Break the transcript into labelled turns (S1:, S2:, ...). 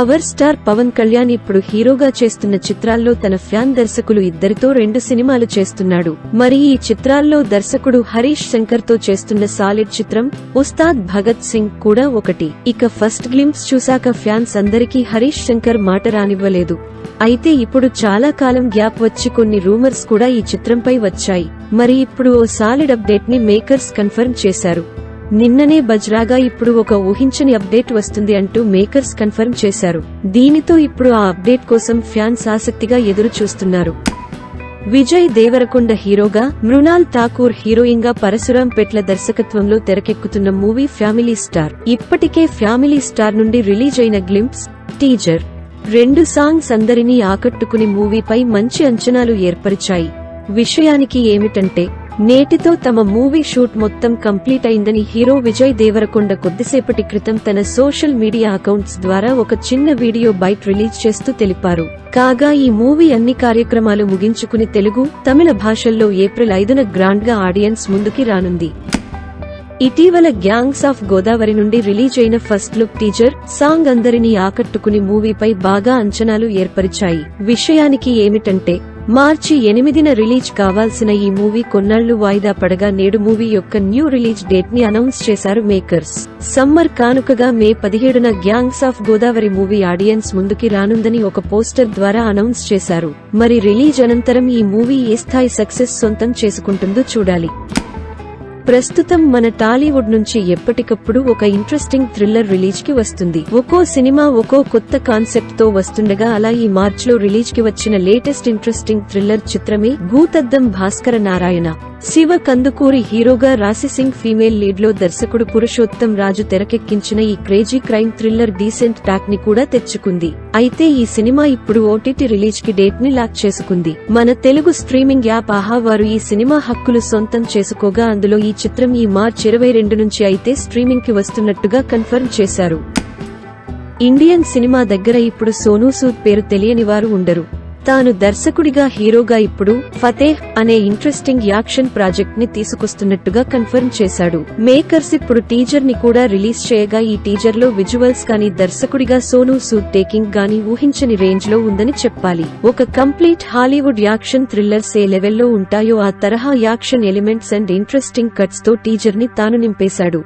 S1: Power star Pawan Kalyan ఇప్పుడు హీరోగా చేస్తున్న చిత్రాల్లో తన ఫ్యాన్ దర్శకులు ఇద్దరితో రెండు సినిమాలు చేస్తున్నాడు. మరి ఈ చిత్రాల్లో దర్శకుడు హరీష్ శంకర్తో చేస్తున్న సాలిడ్ చిత్రం ఉస్తాద్ భగత్ సింగ్ కూడా ఒకటి. ఇక ఫస్ట్ గ్లింప్స్ చూశాక ఫ్యాన్స్ అందరికీ హరీష్ శంకర్ మాట రానివ్వలేదు. అయితే ఇప్పుడు చాలా కాలం గ్యాప్ వచ్చి కొన్ని రూమర్స్ కూడా ఈ చిత్రంపై వచ్చాయి. మరి ఇప్పుడు ఓ సాలిడ్ అప్డేట్ని మేకర్స్ కన్ఫర్మ్ చేశారు. నిన్ననే బజ్రాగా ఇప్పుడు ఒక ఊహించని అప్డేట్ వస్తుంది అంటూ మేకర్స్ కన్ఫర్మ్ చేశారు. దీనితో ఇప్పుడు ఆ అప్డేట్ కోసం ఫ్యాన్స్ ఆసక్తిగా ఎదురు చూస్తున్నారు విజయ్ దేవరకొండ హీరోగా మృణాల్ ఠాకూర్ హీరోయిన్గా పరశురాం పెట్ల దర్శకత్వంలో తెరకెక్కుతున్న మూవీ ఫ్యామిలీ స్టార్. ఇప్పటికే ఫ్యామిలీ స్టార్ నుండి రిలీజ్ అయిన గ్లింప్స్ టీజర్ రెండు సాంగ్స్ అందరినీ ఆకట్టుకుని మూవీపై మంచి అంచనాలు ఏర్పరిచాయి. విషయానికి ఏమిటంటే నేటితో తమ మూవీ షూట్ మొత్తం కంప్లీట్ అయిందని హీరో విజయ్ దేవరకొండ కొద్దిసేపటి క్రితం తన సోషల్ మీడియా అకౌంట్స్ ద్వారా ఒక చిన్న వీడియో బైట్ రిలీజ్ చేస్తూ తెలిపారు. కాగా ఈ మూవీ అన్ని కార్యక్రమాలు ముగించుకుని తెలుగు తమిళ భాషల్లో ఏప్రిల్ ఐదున గ్రాండ్గా ఆడియన్స్ ముందుకి రానుంది. ఇటీవల గ్యాంగ్స్ ఆఫ్ గోదావరి నుండి రిలీజ్ అయిన ఫస్ట్ లుక్ టీజర్ సాంగ్ అందరినీ ఆకట్టుకుని మూవీపై బాగా అంచనాలు ఏర్పరిచాయి. విషయానికి ఏమిటంటే మార్చి ఎనిమిదిన రిలీజ్ కావాల్సిన ఈ మూవీ కొన్నాళ్ళు వాయిదా పడగా నేడు మూవీ యొక్క న్యూ రిలీజ్ డేట్ని అనౌన్స్ చేశారు మేకర్స్. సమ్మర్ కానుకగా మే పదిహేడున gangs of Godavari movie audience ముందుకి రానుందని ఒక పోస్టర్ ద్వారా అనౌన్స్ చేశారు. మరి రిలీజ్ అనంతరం ఈ మూవీ ఏ స్థాయి సక్సెస్ సొంతం చేసుకుంటుందో చూడాలి. ప్రస్తుతం మన టాలీవుడ్ నుంచి ఎప్పటికప్పుడు ఒక ఇంట్రెస్టింగ్ థ్రిల్లర్ రిలీజ్కి వస్తుంది. ఒక్కో సినిమా ఒక్కో కొత్త కాన్సెప్ట్తో వస్తుండగా అలా ఈ మార్చ్లో రిలీజ్కి వచ్చిన లేటెస్ట్ ఇంట్రెస్టింగ్ థ్రిల్లర్ చిత్రమే భూతద్దం భాస్కర నారాయణ. శివ కందుకూరి హీరోగా రాశిసింగ్ ఫీమేల్ లీడ్లో దర్శకుడు పురుషోత్తం రాజు తెరకెక్కించిన ఈ క్రేజీ క్రైమ్ థ్రిల్లర్ డీసెంట్ టాక్ని కూడా తెచ్చుకుంది. అయితే ఈ సినిమా ఇప్పుడు ఓటీటీ రిలీజ్కి డేట్ని లాక్ చేసుకుంది. మన తెలుగు స్ట్రీమింగ్ యాప్ ఆహా వారు ఈ సినిమా హక్కులు సొంతం చేసుకోగా అందులో ఈ చిత్రం ఈ మార్చ్ ఇరవై రెండు నుంచి అయితే స్ట్రీమింగ్కి వస్తున్నట్టుగా కన్ఫర్మ్ చేశారు. ఇండియన్ సినిమా దగ్గర ఇప్పుడు సోనూ సూద్ పేరు తెలియని వారు ఉండరు. తాను దర్శకుడిగా హీరోగా ఇప్పుడు ఫతేహ్ అనే ఇంట్రెస్టింగ్ యాక్షన్ ప్రాజెక్ట్ని తీసుకొస్తున్నట్టుగా కన్ఫర్మ్ చేశాడు. మేకర్స్ ఇప్పుడు టీజర్ని కూడా రిలీజ్ చేయగా ఈ టీజర్లో విజువల్స్ కానీ దర్శకుడిగా సోనూ సూట్ టేకింగ్ గాని ఊహించని రేంజ్లో ఉందని చెప్పాలి. ఒక కంప్లీట్ హాలీవుడ్ యాక్షన్ థ్రిల్లర్స్ ఏ లెవెల్లో ఉంటాయో ఆ తరహా యాక్షన్ ఎలిమెంట్స్ అండ్ ఇంట్రెస్టింగ్ కట్స్తో టీజర్ని తాను నింపేశాడు.